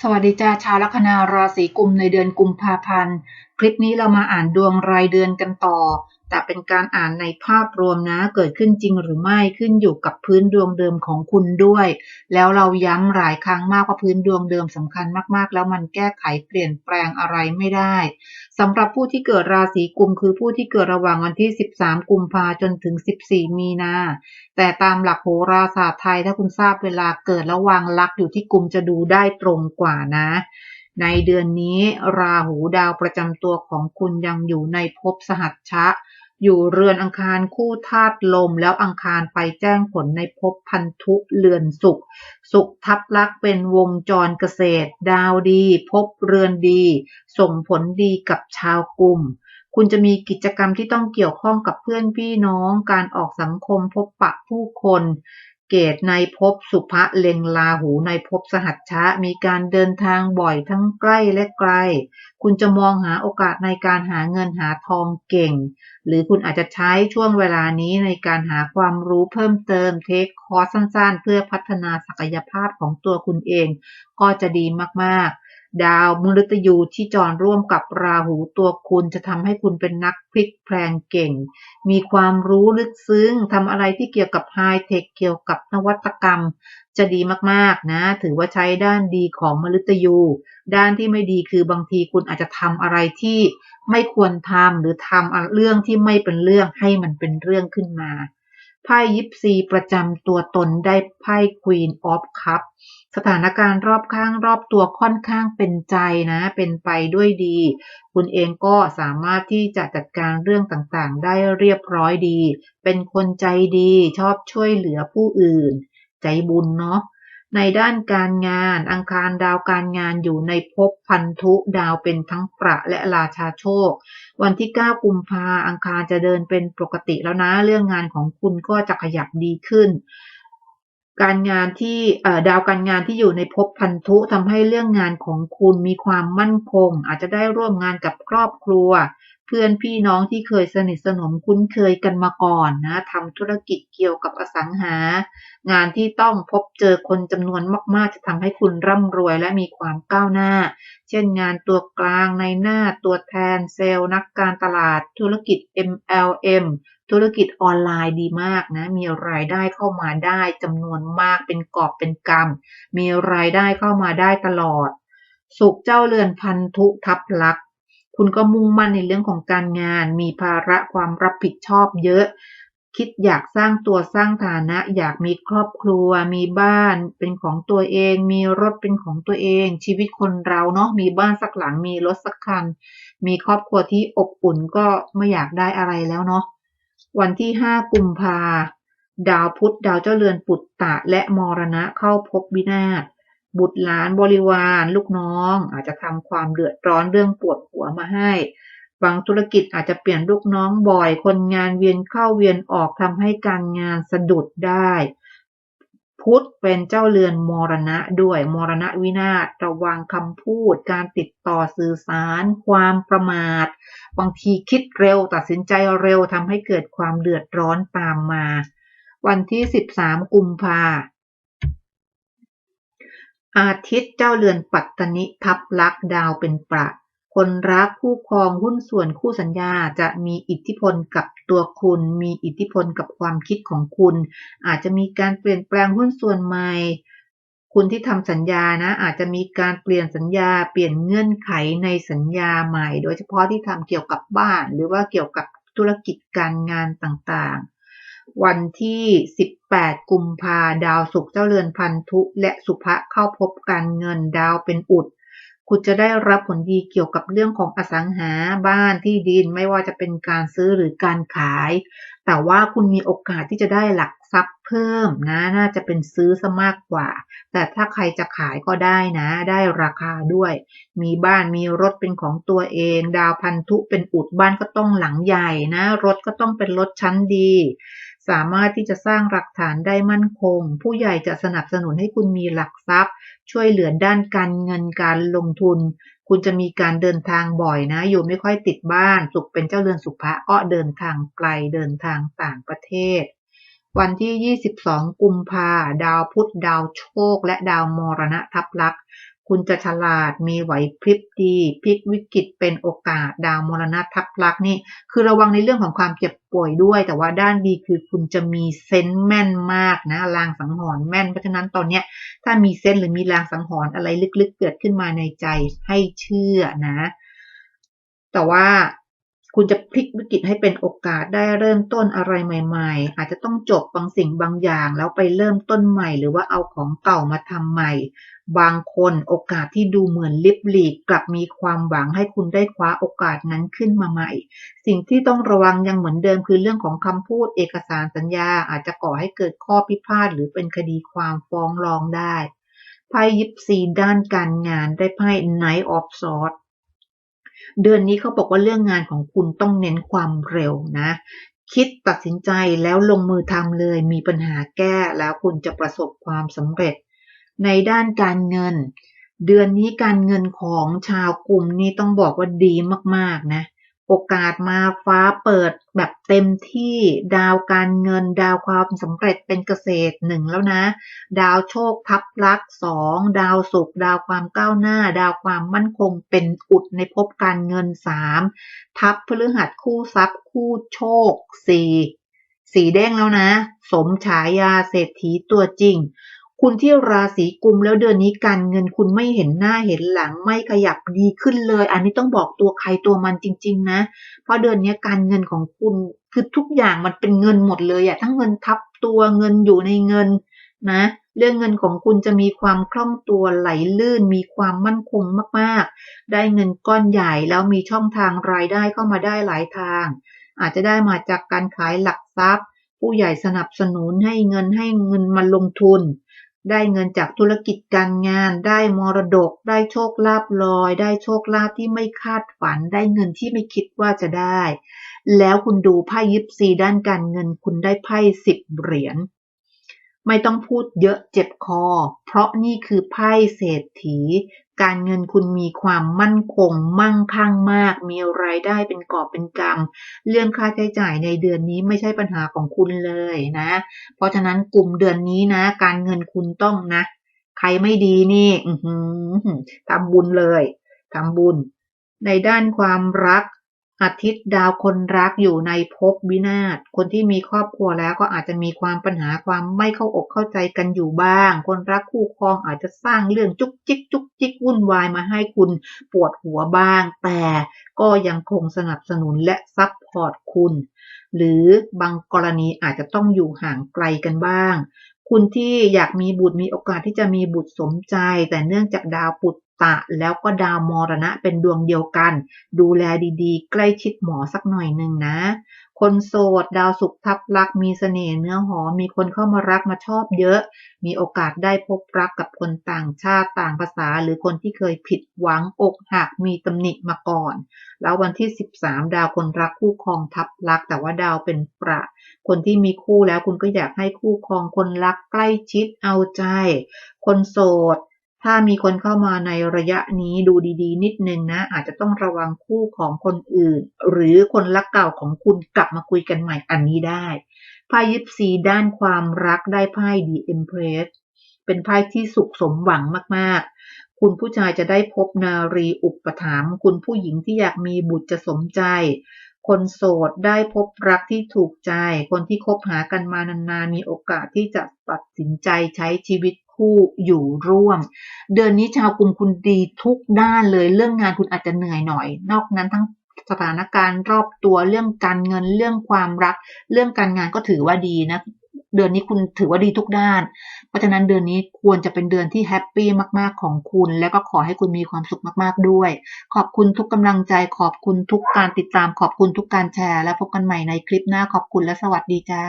สวัสดีจ้าชาวลัคนาราศีกุมในเดือนกุมภาพันธ์ คลิปนี้เรามาอ่านดวงรายเดือนกันต่อ แต่เป็นการอ่านในภาพรวมนะ เกิดขึ้นจริงหรือไม่ขึ้นอยู่กับพื้นดวงเดิมของคุณด้วย แล้วเราย้ำหลายครั้งมากว่าพื้นดวงเดิมสำคัญมากๆ แล้วมันแก้ไขเปลี่ยนแปลงอะไรไม่ได้สำหรับผู้ที่เกิดราศีกุมคือผู้ที่เกิดระหว่างวันที่ 13 กุมภาจนถึง 14 มีนา แต่ตามหลักโหราศาสตร์ไทยถ้าคุณทราบเวลาเกิดระวางลักอยู่ที่กุมจะดูได้ตรงกว่านะ ในเดือนนี้ราหูดาวประจำตัวของคุณยังอยู่ในภพสหัชชะ อยู่เรือนอังคารคู่ธาตุลม แล้วอังคารไปแจ้งผลในภพพันธุเรือนสุข สุขทับลักเป็นวงจรเกษตร ดาวดีภพเรือนดี ส่งผลดีกับชาวกลุ่มคุณจะมีกิจกรรมที่ต้องเกี่ยวข้องกับเพื่อนพี่น้อง การออกสังคมพบปะผู้คน เกตในภพ สุภะเล็งลาหูในภพสหัชชะ มีการเดินทางบ่อยทั้งใกล้และไกล คุณจะมองหาโอกาสในการหาเงินหาทองเก่ง หรือคุณอาจจะใช้ช่วงเวลานี้ในการหาความรู้เพิ่มเติมเทคคอร์สสั้นๆ เพื่อพัฒนาศักยภาพของตัวคุณเอง ก็จะดีมากๆ ดาวมฤตยูที่จรร่วมกับราหูตัวคุณจะทำให้คุณเป็นนักพลิกแพลงเก่ง มีความรู้ลึกซึ้งทำอะไรที่เกี่ยวกับไฮเทคเกี่ยวกับนวัตกรรม จะดีมากๆนะ ถือว่าใช้ด้านดีของมฤตยู ด้านที่ไม่ดีคือบางทีคุณอาจจะทำอะไรที่ไม่ควรทำหรือทำเรื่องที่ไม่เป็นเรื่องให้มันเป็นเรื่องขึ้นมา ไพ่ยิปซีประจำตัวตนได้ไพ่ควีนออฟคัพสถานการณ์รอบข้างรอบตัวค่อนข้างเป็นใจนะ เป็นไปด้วยดี คุณเองก็สามารถที่จะจัดการเรื่องต่างๆ ได้เรียบร้อยดี เป็นคนใจดีชอบช่วยเหลือผู้อื่น ใจบุญเนาะ ในด้านการงาน อังคารดาวการงานอยู่ในภพพันธุดาวเป็นทั้งประและราชาโชค วันที่ 9 กุมภาอังคารจะเดินเป็นปกติแล้วนะเรื่องงานของคุณก็จะขยับดีขึ้น การงานที่ดาวการงานที่อยู่ในภพพันธุทำให้เรื่องงานของคุณมีความมั่นคง อาจจะได้ร่วมงานกับครอบครัว เพื่อนพี่น้องที่เคยสนิทสนมคุ้นเคยกันมาก่อนนะทำธุรกิจเกี่ยวกับอสังหา งานที่ต้องพบเจอคนจำนวนมากๆ จะทำให้คุณร่ำรวยและมีความก้าวหน้า เช่นงานตัวกลางในหน้าตัวแทนเซลล์นักการตลาดธุรกิจ MLM ธุรกิจออนไลน์ดีมากนะ มีรายได้เข้ามาได้จำนวนมากเป็นกอบเป็นกำมีรายได้เข้ามาได้ตลอด สุขเจ้าเรือนพันธุทับลักษ คุณก็มุ่งมั่นในเรื่องของการงาน มีภาระความรับผิดชอบเยอะ คิดอยากสร้างตัวสร้างฐานะ อยากมีครอบครัว มีบ้านเป็นของตัวเอง มีรถเป็นของตัวเอง ชีวิตคนเราเนาะ มีบ้านสักหลัง มีรถสักคัน มีครอบครัวที่อบอุ่นก็ไม่อยากได้อะไรแล้วเนาะ วันที่ห้ากุมภาดาวพุธดาวเจ้าเรือนปุตตะและมรณะเข้าพบวินาศ บุตรหลานบริวารลูกน้อง อาจจะทำความเดือดร้อนเรื่องปวดหัวมาให้ บางธุรกิจอาจจะเปลี่ยนลูกน้องบ่อย คนงานเวียนเข้าเวียนออกทำให้การงานสะดุดได้ พุธเป็นเจ้าเรือนมรณะด้วยมรณะวินาศระวังคำพูด การติดต่อสื่อสาร ความประมาท บางทีคิดเร็วตัดสินใจเร็วทำให้เกิดความเดือดร้อนตามมา วันที่ 13 กุมภา อาทิตย์เจ้าเรือนปัตตนิทับลักดาวเป็นประคนรักคู่ครองหุ้นส่วนคู่สัญญาจะมีอิทธิพลกับตัวคุณ มีอิทธิพลกับความคิดของคุณ อาจจะมีการเปลี่ยนแปลงหุ้นส่วนใหม่ คุณที่ทำสัญญานะ อาจจะมีการเปลี่ยนสัญญาเปลี่ยนเงื่อนไขในสัญญาใหม่ โดยเฉพาะที่ทำเกี่ยวกับบ้าน หรือว่าเกี่ยวกับธุรกิจการงานต่างๆ วันที่ 18 กุมภาดาวศุกร์เจ้าเรือนพันธุและสุภะเข้าพบการเงินดาวเป็นอุด คุณจะได้รับผลดีเกี่ยวกับเรื่องของอสังหาบ้านที่ดินไม่ว่าจะเป็นการซื้อหรือการขาย แต่ว่าคุณมีโอกาสที่จะได้หลักทรัพย์เพิ่มนะ น่าจะเป็นซื้อซะมากกว่า แต่ถ้าใครจะขายก็ได้นะ ได้ราคาด้วย มีบ้านมีรถเป็นของตัวเอง ดาวพันธุเป็นอุดบ้านก็ต้องหลังใหญ่นะ รถก็ต้องเป็นรถชั้นดี สามารถที่จะสร้างหลักฐานได้มั่นคง ผู้ใหญ่จะสนับสนุนให้คุณมีหลักทรัพย์ ช่วยเหลือด้านการเงินการลงทุน คุณจะมีการเดินทางบ่อยนะ อยู่ไม่ค่อยติดบ้าน สุขเป็นเจ้าเรือนสุภะก็เดินทางไกลเดินทางต่างประเทศ วันที่ 22 กุมภาดาวพุธดาวโชค และดาวมรณะทับลักษ คุณจะฉลาดมีไหวพริบดีพลิกวิกฤตเป็นโอกาสดาวมรณะทับลักนี่ คือระวังในเรื่องของความเจ็บป่วยด้วย แต่ว่าด้านดีคือคุณจะมีเซนส์แม่นมากนะลางสังหรณ์แม่นเพราะฉะนั้นตอนเนี้ยถ้ามีเซนส์หรือมีลางสังหรณ์อะไรลึกๆ เกิดขึ้นมาในใจให้เชื่อนะ แต่ว่า คุณจะพลิกวิกฤตให้เป็นโอกาสได้เริ่มต้นอะไรใหม่ ๆ อาจจะต้องจบบางสิ่งบางอย่าง แล้วไปเริ่มต้นใหม่ หรือว่าเอาของเก่ามาทำใหม่ บางคนโอกาสที่ดูเหมือนลิบหลีกกลับมีความหวังให้คุณได้คว้าโอกาสนั้นขึ้นมาใหม่ สิ่งที่ต้องระวังยังเหมือนเดิมคือเรื่องของคำพูดเอกสารสัญญา อาจจะก่อให้เกิดข้อพิพาทหรือเป็นคดีความฟ้องร้องได้ไพ่ยิปซีด้านการงานได้ไพ่ Knight of Swords เดือนนี้เขาบอกว่าเรื่องงานของคุณต้องเน้นความเร็วนะ คิดตัดสินใจแล้วลงมือทำเลย มีปัญหาแก้แล้วคุณจะประสบความสำเร็จ ในด้านการเงิน เดือนนี้การเงินของชาวกลุ่มนี้ต้องบอกว่าดีมากๆนะ โอกาสมาฟ้าเปิดแบบเต็มที่ดาวการเงินดาวความสำเร็จเป็นเกษตรหนึ่งแล้วนะ ดาวโชคทับลักสองดาวสุข ดาวความก้าวหน้า ดาวความมั่นคงเป็นอุดในภพการเงินสามทับพฤหัสคู่ทรัพย์คู่โชคสี่สีแดงแล้วนะ สมฉายาเศรษฐีตัวจริง คุณที่ราศีกุมแล้วเดือนนี้การเงินคุณไม่เห็นหน้าเห็นหลังไม่ขยับดีขึ้นเลย อันนี้ต้องบอกตัวใครตัวมันจริง ๆ นะ เพราะเดือนนี้การเงินของคุณคือทุกอย่างมันเป็นเงินหมดเลยอะทั้งเงินทับตัวเงินอยู่ในเงินนะ เรื่องเงินของคุณจะมีความคล่องตัวไหลลื่น มีความมั่นคงมากๆ ได้เงินก้อนใหญ่แล้วมีช่องทางรายได้เข้ามาได้หลายทาง อาจจะได้มาจากการขายหลักทรัพย์ ผู้ใหญ่สนับสนุนให้เงินให้เงินมาลงทุน ได้เงินจากธุรกิจการงาน ได้มรดก ได้โชคลาภลอย ได้โชคลาภที่ไม่คาดฝัน ได้เงินที่ไม่คิดว่าจะได้ แล้วคุณดูไพ่ยิปซีด้านการเงินคุณได้ไพ่สิบเหรียญ ไม่ต้องพูดเยอะเจ็บคอ เพราะนี่คือไพ่เศรษฐี การเงินคุณมีความมั่นคง มั่งคั่งมาก มีรายได้เป็นกอบเป็นกำเรื่องค่าใช้จ่ายในเดือนนี้ไม่ใช่ปัญหาของคุณเลยนะ เพราะฉะนั้นกลุ่มเดือนนี้นะ การเงินคุณต้องนะ ใครไม่ดีนี่ทำบุญเลยทำบุญ ในด้านความรัก อาทิตย์ดาวคนรักอยู่ในภพวินาศ คนที่มีครอบครัวแล้วก็อาจจะมีความปัญหาความไม่เข้าอกเข้าใจกันอยู่บ้าง คนรักคู่ครองอาจจะสร้างเรื่องจุกจิกจุกจิกวุ่นวายมาให้คุณปวดหัวบ้าง แต่ก็ยังคงสนับสนุนและซับพอร์ตคุณ หรือบางกรณีอาจจะต้องอยู่ห่างไกลกันบ้างคุณที่อยากมีบุตรมีโอกาสที่จะมีบุตรสมใจ แต่เนื่องจากดาวปุต ตะแล้วก็ดาวมรณะเป็นดวงเดียวกัน ดูแลดีๆ ใกล้ชิดหมอสักหน่อยหนึ่งนะ คนโสดดาวสุขทับรักมีเสน่ห์เนื้อหอมมีคนเข้ามารักมาชอบเยอะ มีโอกาสได้พบรักกับคนต่างชาติต่างภาษา หรือคนที่เคยผิดหวังอกหักมีตำหนิมาก่อน แล้ววันที่ 13 ดาวคนรักคู่ครองทับรัก แต่ว่าดาวเป็นประคนที่มีคู่แล้วคุณก็อยากให้คู่ครองคนรักใกล้ชิดเอาใจ คนโสด ถ้ามีคนเข้ามาในระยะนี้ดูดีๆ นิดนึงนะ อาจจะต้องระวังคู่ของคนอื่น หรือคนรักเก่าของคุณกลับมาคุยกันใหม่อันนี้ได้ไพ่ยิปซีด้านความรักได้ไพ่ดีเอ็มเพรสเป็นไพ่ที่สุขสมหวังมากๆ คุณผู้ชายจะได้พบนารีอุปถัมภ์คุณผู้หญิงที่อยากมีบุตรจะสมใจ คนโสดได้พบรักที่ถูกใจ คนที่คบหากันมานานๆ มีโอกาสที่จะตัดสินใจใช้ชีวิต คู่อยู่ร่วม เดือนนี้ชาวกลุ่มคุณดีทุกด้านเลยเรื่องงานคุณอาจจะเหนื่อยหน่อย นอกนั้นทั้งสถานการณ์รอบตัวเรื่องการเงินเรื่องความรัก เรื่องการงานก็ถือว่าดีนะเดือนนี้คุณถือว่าดีทุกด้าน เพราะฉะนั้นเดือนนี้ควรจะเป็นเดือนที่แฮปปี้มาก ๆ ของคุณ แล้วก็ขอให้คุณมีความสุขมาก ๆ ด้วย ขอบคุณทุกกำลังใจ ขอบคุณทุกการติดตาม ขอบคุณทุกการแชร์ และพบกันใหม่ในคลิปหน้า ขอบคุณและสวัสดีจ้า